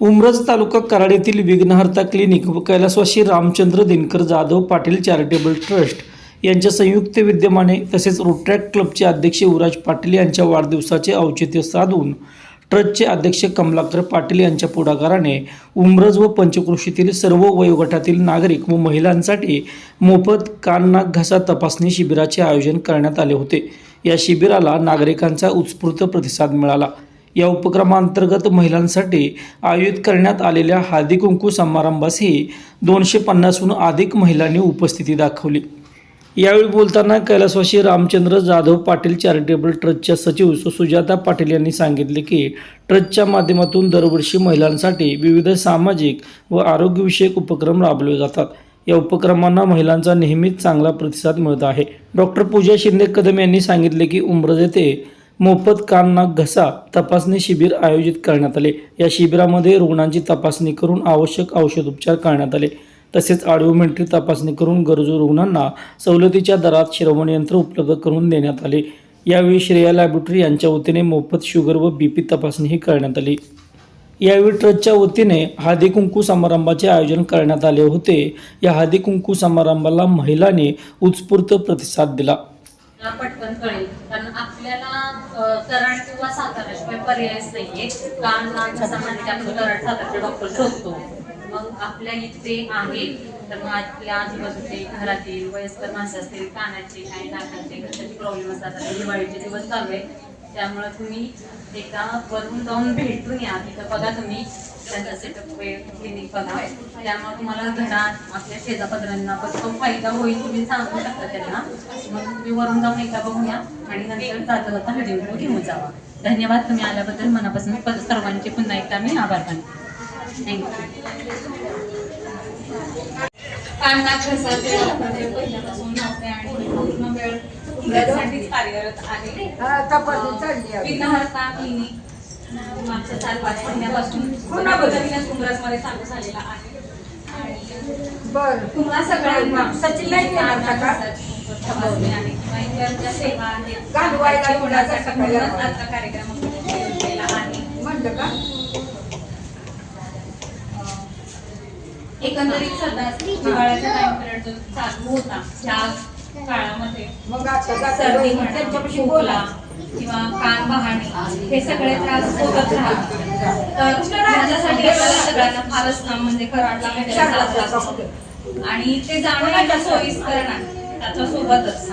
उमरज तालुका कराड येथील विघ्नहर्ता क्लिनिक व कैलासवासी रामचंद्र दिनकर जाधव पाटील चॅरिटेबल ट्रस्ट यांच्या संयुक्त विद्यमाने तसेच रोट्रॅक क्लबचे अध्यक्ष युवराज पाटील यांच्या वाढदिवसाचे औचित्य साधून ट्रस्टचे अध्यक्ष कमलाकर पाटील यांच्या पुढाकाराने उमरज व पंचकृषीतील सर्व वयोगटातील नागरिक व महिलांसाठी मोफत कान नाक घसा तपासणी शिबिराचे आयोजन करण्यात आले होते. या शिबिराला नागरिकांचा उत्स्फूर्त प्रतिसाद मिळाला. या उपक्रमांतर्गत महिलांसाठी आयोजित करण्यात आलेल्या हळदी कुंकू समारंभासही दोनशे पन्नासहून अधिक महिलांनी उपस्थिती दाखवली. यावेळी बोलताना कैलासवासी रामचंद्र जाधव पाटील चॅरिटेबल ट्रस्टच्या सचिव सु- सुजाता पाटील यांनी सांगितले की ट्रस्टच्या माध्यमातून दरवर्षी महिलांसाठी विविध सामाजिक व आरोग्यविषयक उपक्रम राबवले जातात. या उपक्रमांना महिलांचा नेहमीच चांगला प्रतिसाद मिळत आहे. डॉक्टर पूजा शिंदे कदम यांनी सांगितले की उमरज येथे मोफत कान नाक घसा तपासणी शिबिर आयोजित करण्यात आले. या शिबिरामध्ये रुग्णांची तपासणी करून आवश्यक औषधोपचार करण्यात आले. तसेच ऑडिओमेट्री तपासणी करून गरजू रुग्णांना सवलतीच्या दरात श्रवणयंत्र उपलब्ध करून देण्यात आले. यावेळी श्रेया लॅबोरेटरी यांच्या वतीने मोफत शुगर व बी पी तपासणीही करण्यात आली. यावेळी ट्रस्टच्या वतीने हादी कुंकू समारंभाचे आयोजन करण्यात आले होते. या हादी कुंकू समारंभाला महिलांनी उत्स्फूर्त प्रतिसाद दिला. पटकन कळेल. कारण आपल्याला तरण किंवा साताराशिवाय पर्यायच नाहीये. कारण नागचा म्हणजे आपण तरण साताराचे डॉक्टर शोधतो. मग आपल्या इथे आहे. तर मग आपल्या आजूबाजूचे घरातील वयस्कर माणसं असतील कानाचे काही नाकाचे घशाचे प्रॉब्लेम असतात. दिवाळीचे दिवस चालू आहे. त्यामुळे तुम्ही एकदा वरून जाऊन भेटून या. तिथं बघा तुम्ही. त्यांचा सेटअप क्लिनिक बघा त्यामुळे तुम्हाला घरात आपल्या शेजापत्रांना पण फायदा होईल तुम्ही सांगू शकता त्यांना. मग तुम्ही वरून जाऊन एकदा बघून या आणि नंतर जाता जाता व्हिडिओ घेऊन जावा धन्यवाद तुम्ही आल्याबद्दल. मनापासून सर्वांचे पुन्हा एकदा मी आभार मानते. थँक्यू कांदा ते पहिल्यापासून नव्हते आणि पूर्ण वेळ कार्यरत आहे विघ्नहर्ता क्लिनिक मागच्या चार पाच महिन्यापासून पुन्हा बघा. नवीनच चालू झालेला आहे आणि बर तुम्हाला सगळ्यांना सचिन नाही कार्यक्रम का का? एकंदरीत सध्या हिवाळ्याचा टाइम पिरियड जो चालू होता त्या काळामध्ये मग आता सर्दी त्यांच्यापाशी बोला. किंवा कान बहाणे हे सगळे त्रास होतच राहतात. तर माझ्यासाठी आपल्याला सगळ्यांना फारच म्हणजे कराडला वगैरे. आणि ते जाणं सोयीस्कर नाही. त्याच्या सोबतच